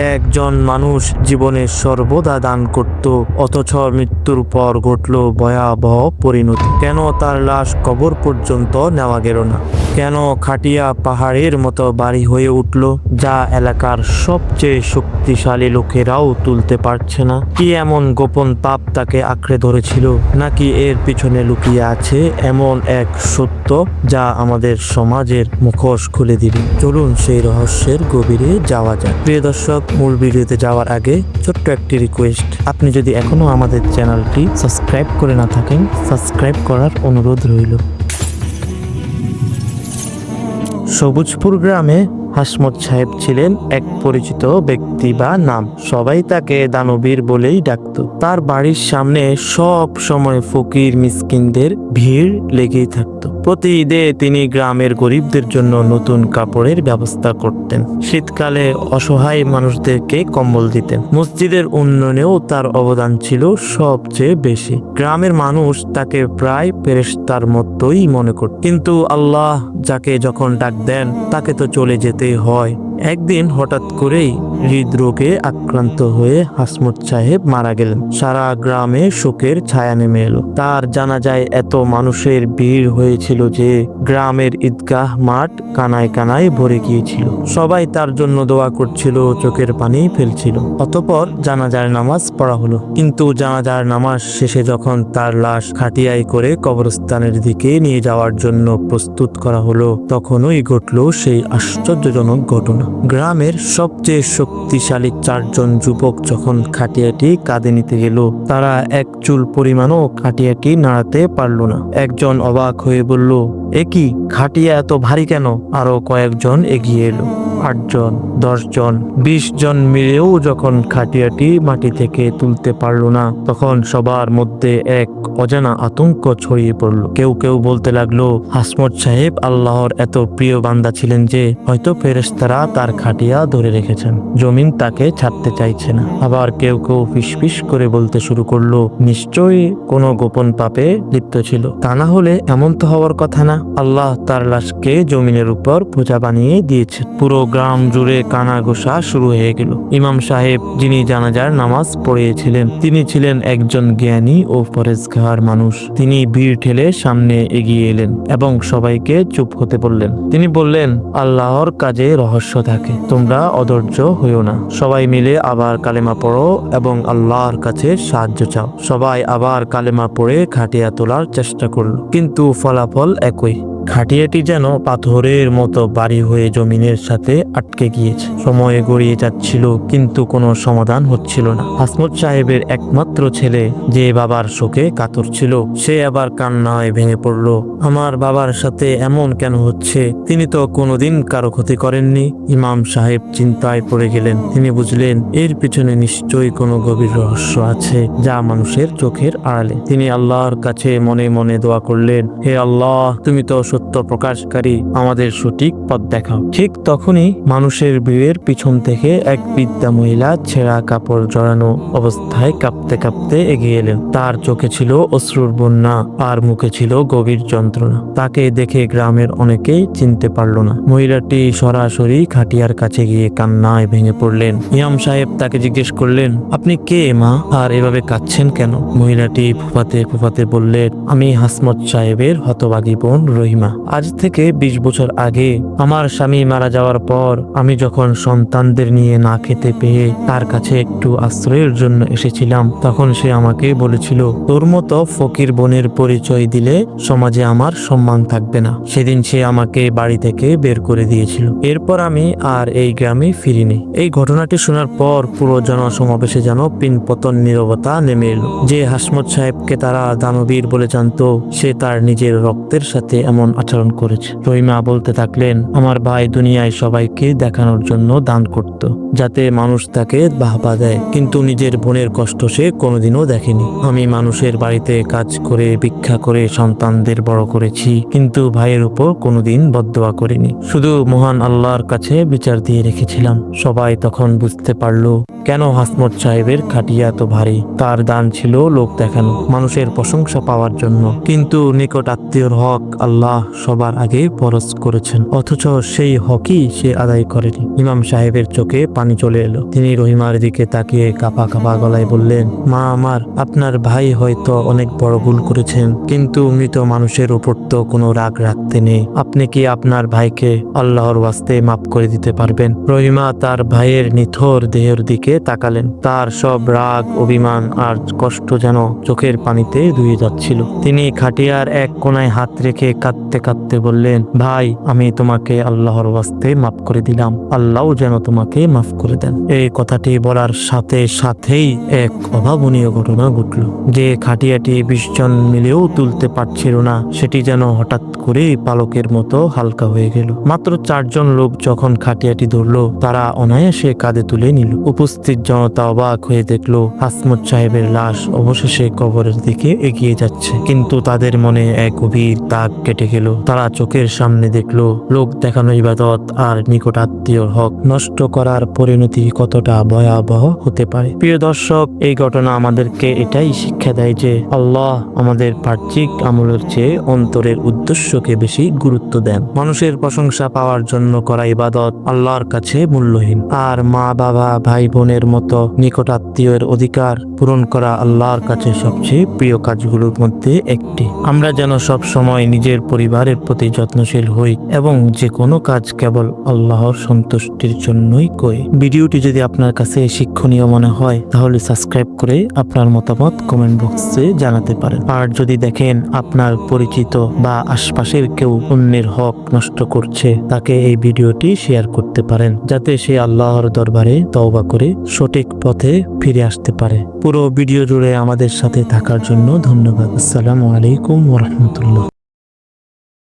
একজন মানুষ জীবনে সর্বদা দান করত, অথচ মৃত্যুর পর ঘটল ভয়াবহ পরিণতি। কেন তার লাশ কবর পর্যন্ত নেওয়া গেল না? কেন খাটিয়া পাহাড়ের মতো বাড়ি হয়ে উঠল, যা এলাকার সবচেয়ে শক্তিশালী লোকেরাও তুলতে পারছে না? কি এমন গোপন পাপ তাকে আঁকড়ে ধরেছিল, নাকি এর পিছনে লুকিয়ে আছে এমন এক সত্য যা আমাদের সমাজের মুখোশ খুলে দিবে? চলুন সেই রহস্যের গভীরে যাওয়া যাক। প্রিয় দর্শক মূল ভিডিওতে যাওয়ার আগে ছোট্ট একটি রিকোয়েস্ট আপনি যদি এখনও আমাদের চ্যানেলটি সাবস্ক্রাইব করে না থাকেন সাবস্ক্রাইব করার অনুরোধ রইল। সবুজপুর গ্রামে হাসমত সাহেব ছিলেন এক পরিচিত ব্যক্তি বা নাম। সবাই তাকে দানবীর বলেই ডাকত। তার বাড়ির সামনে সব সময় ফকির মিসকিনদের ভিড় লেগেই থাকত। প্রতি ঈদে তিনি গ্রামের গরিবদের জন্য নতুন কাপড়ের ব্যবস্থা করতেন। শীতকালে অসহায় মানুষদেরকে কম্বল দিতেন। মসজিদের উন্নয়নেও তার অবদান ছিল সবচেয়ে বেশি। গ্রামের মানুষ তাকে প্রায় ফেরেশতার মতোই মনে করত। কিন্তু আল্লাহ যাকে যখন ডাক দেন, তাকে তো চলে যেতেই হয়। একদিন হঠাৎ করেই হৃদরোগে আক্রান্ত হয়ে হাসমত সাহেব মারা গেলেন। সারা গ্রামে শোকের ছায়া নেমে এলো। তার জানা যায়, এত মানুষের ভিড় হয়েছিল যে গ্রামের ঈদগাহ মাঠ কানায় কানায় ভরে গিয়েছিল। সবাই তার জন্য দোয়া করছিল, চোখের পানি ফেলছিল। অতপর জানাজার নামাজ পড়া হলো। কিন্তু জানাজার নামাজ শেষে যখন তার লাশ খাটিয়ায় করে কবরস্থানের দিকে নিয়ে যাওয়ার জন্য প্রস্তুত করা হলো, তখনই ঘটল সেই আশ্চর্যজনক ঘটনা। গ্রামের সবচেয়ে শক্তিশালী চারজন যুবক যখন খাটিয়াটি কাঁধে নিতে গেল, তারা এক চুল পরিমাণও খাটিয়াটি নাড়াতে পারল না। একজন অবাক হয়ে বলল, এ কি, খাটিয়া এত ভারী কেন? আরও কয়েকজন এগিয়ে এলো। আটজন, দশজন বিশ জন মিলেও যখন খাটিয়াটি মাটি থেকে তুলতে পারল না, তখন সবার মধ্যে এক অজানা আতঙ্ক ছড়িয়ে পড়ল। কেউ কেউ বলতে লাগল, হাসমত সাহেব আল্লাহর এত প্রিয় বান্দা ছিলেন যে হয়তো ফেরেশতারা তার খাটিয়া ধরে রেখেছেন, জমিন তাকে ছাড়তে চাইছে না। আবার কেউ কেউ ফিসফিস করে বলতে শুরু করল, নিশ্চয়ই কোনো গোপন পাপে লিপ্ত ছিল। তা না হলে এমন তো হওয়ার কথা না। আল্লাহ তার লাশকে জমিনের উপর পূজা বানিয়ে দিয়েছে পুরো গ্রাম জুড়ে কানা ঘোষা শুরু হয়ে গেল। ইমাম সাহেব, যিনি জানাজার নামাজ পড়িয়েছিলেন, তিনি ছিলেন একজন জ্ঞানী ও পরেজগার মানুষ। তিনি ভিড় ঠেলে সামনে এগিয়ে এলেন এবং সবাইকে চুপ হতে বললেন। তিনি বললেন, আল্লাহর কাজে রহস্য থাকে, তোমরা অধৈর্য হইও না। সবাই মিলে আবার কালেমা পড়ো এবং আল্লাহর কাছে সাহায্য চাও। সবাই আবার কালেমা পড়ে খাটিয়া তোলার চেষ্টা করল, কিন্তু ফলাফল একই। খাটিয়াটি যেন পাথরের মতো বাড়ি হয়ে জমিনের সাথে আটকে গিয়েছে। সময় গড়িয়ে যাচ্ছিল, কিন্তু কোনো সমাধান হচ্ছিল না। হাসমত সাহেবের একমাত্র ছেলে যে বাবার শোকে কাতর ছিল, সে আবার কান্নায় ভেঙে পড়ল। আমার বাবার সাথে এমন কেন হচ্ছে? তিনি তো কোনোদিন কারও ক্ষতি করেননি। ইমাম সাহেব চিন্তায় পড়ে গেলেন। তিনি বুঝলেন, এর পিছনে নিশ্চয়ই কোনো গভীর রহস্য আছে, যা মানুষের চোখের আড়ালে। তিনি আল্লাহর কাছে মনে মনে দোয়া করলেন, হে আল্লাহ, তুমি তো সত্য প্রকাশকারী, আমাদের সঠিক পথ দেখাও। ঠিক তখনই মানুষের ভিড়ের পিছন থেকে এক বৃদ্ধা মহিলা ছেঁড়া কাপড় জড়ানো অবস্থায় কাঁপতে কাঁপতে এগিয়ে এলেন। তার চোখে ছিল অশ্রুর বন্যা, আর মুখে ছিল গভীর যন্ত্রণা। তাকে দেখে গ্রামের অনেকেই চিনতে পারল না। মহিলাটি সরাসরি খাটিয়ার কাছে গিয়ে কান্নায় ভেঙে পড়লেন। ইমাম সাহেব তাকে জিজ্ঞেস করলেন, আপনি কে মা? আর এভাবে কাঁদছেন কেন? মহিলাটি ফুফাতে ফুফাতে বললেন, আমি হাসমত সাহেবের হতবাগী বোন রহিমা। আজ থেকে বিশ বছর আগে আমার স্বামী মারা যাওয়ার পর আমি যখন সন্তানদের নিয়ে না খেতে পেয়ে তার কাছে একটু আশ্রয়ের জন্য এসেছিলাম। তখন সে আমাকে বলেছিল, তোর মতো ফকির বোনের পরিচয় দিলে সমাজে আমার সম্মান থাকবে না। সেদিন সে আমাকে বাড়ি থেকে বের করে দিয়েছিল। এরপর আমি আর এই গ্রামে ফিরিনি। এই ঘটনাটি শোনার পর পুরো জনসমাবেশে যেন পিনপতন নীরবতা নেমে এলো। যে হাসমত সাহেবকে তারা দানবীর বলে জানতো, সে তার নিজের রক্তের সাথে এমন আচরণ করেছে। রহিমা বলতে থাকলেন, আমার ভাই দুনিয়ায় সবাইকে দেখানোর জন্য দান করত, যাতে মানুষ তাকে বাহবা দেয়। কিন্তু নিজের বোনের কষ্ট সে কোনোদিনও দেখেনি। আমি মানুষের বাড়িতে কাজ করে, ভিক্ষা করে, সন্তানদের বড় করেছি, কিন্তু ভাইয়ের উপর কোনোদিন বদদোয়া করিনি। শুধু মহান আল্লাহর কাছে বিচার দিয়ে রেখেছিলাম। সবাই তখন বুঝতে পারল, কেন হাসমত সাহেবের খাটিয়া তো ভারী? তার দান ছিল লোক দেখানো, মানুষের প্রশংসা পাওয়ার জন্য। কিন্তু নিকট আত্মীয়র হক আল্লাহ সবার আগে ফরজ করেছেন, অথচ সেই হকই সে আদায় করেনি। ইমাম সাহেবের চোখে পানি চলে এলো। তিনি রহিমার দিকে তাকিয়ে কাপা কাপা গলায় বললেন, মা আমার, আপনার ভাই হয়তো অনেক বড় ভুল করেছেন, কিন্তু মৃত মানুষের উপর তো কোনো রাগ রাখতে নেই। আপনি কি আপনার ভাইকে আল্লাহর ওয়াস্তে মাফ করে দিতে পারবেন? রহিমা তার ভাইয়ের নিথর দেহের দিকে তাকালেন। তার সব রাগ, অভিমান আর কষ্ট যেন চোখের পানিতে ধুয়ে যাচ্ছিল। তিনি খাটিয়ার এক কোনায় হাত রেখে কাঁদতে কাঁদতে বললেন, ভাই, আমি তোমাকে আল্লাহর ওয়াস্তে মাফ করে দিলাম। আল্লাহও যেন তোমাকে মাফ করে দেন। এই কথাটি বলার সাথে সাথেই এক অভাবনীয় ঘটনা ঘটল। যে খাটিয়াটি বিশ জন মিলেও তুলতে পারছিল না, সেটি যেন হঠাৎ করে পালকের মতো হালকা হয়ে গেল। মাত্র চারজন লোক যখন খাটিয়াটি ধরলো, তারা অনায়াসে কাঁধে তুলে নিল। উপস্থিত জনতা অবাক হয়ে দেখল, হাসমত সাহেবের লাশ অবশেষে কবরের দিকে এগিয়ে যাচ্ছে। কিন্তু তাদের মনে এক গভীর দাগ কেটে গেল। তারা চোখের সামনে দেখল, লোক দেখানো ইবাদত আর নিকট আত্মীয় হক নষ্ট করার পরিণতি কতটা ভয়াবহ হতে পারে? প্রিয় দর্শক, এই ঘটনা আমাদেরকে এটাই শিক্ষা দেয় যে আল্লাহ আমাদের বাহ্যিক আমলের চেয়ে অন্তরের উদ্দেশ্যকে বেশি গুরুত্ব দেন। মানুষের প্রশংসা পাওয়ার জন্য করা ইবাদত আল্লাহর কাছে মূল্যহীন। আর মা, বাবা, ভাই, বোনের মতো নিকট আত্মীয়ের অধিকার পূরণ করা আল্লাহর কাছে সবচেয়ে প্রিয় কাজগুলোর মধ্যে একটি। আমরা যেন সব সময় নিজের পরিবারের প্রতি যত্নশীল হই এবং যে কোনো কাজ কেবল আল্লাহর সন্তুষ্টির জন্যই করি ভিডিওটি যদি আপনার কাছে শিক্ষণীয় মনে হয়, তাহলে সাবস্ক্রাইব করে আপনার মতামত কমেন্ট বক্সে জানাতে পারেন। আর যদি দেখেন আপনার পরিচিত বা আশপাশের কেউ অন্যের হক নষ্ট করছে, তাকে এই ভিডিওটি শেয়ার করতে পারেন, যাতে সে আল্লাহর দরবারে তওবা করে সঠিক পথে ফিরে আসতে পারে। পুরো ভিডিও জুড়ে আমাদের সাথে থাকার জন্য ধন্যবাদ। আসসালামু আলাইকুম ওরহমতুল্লাহ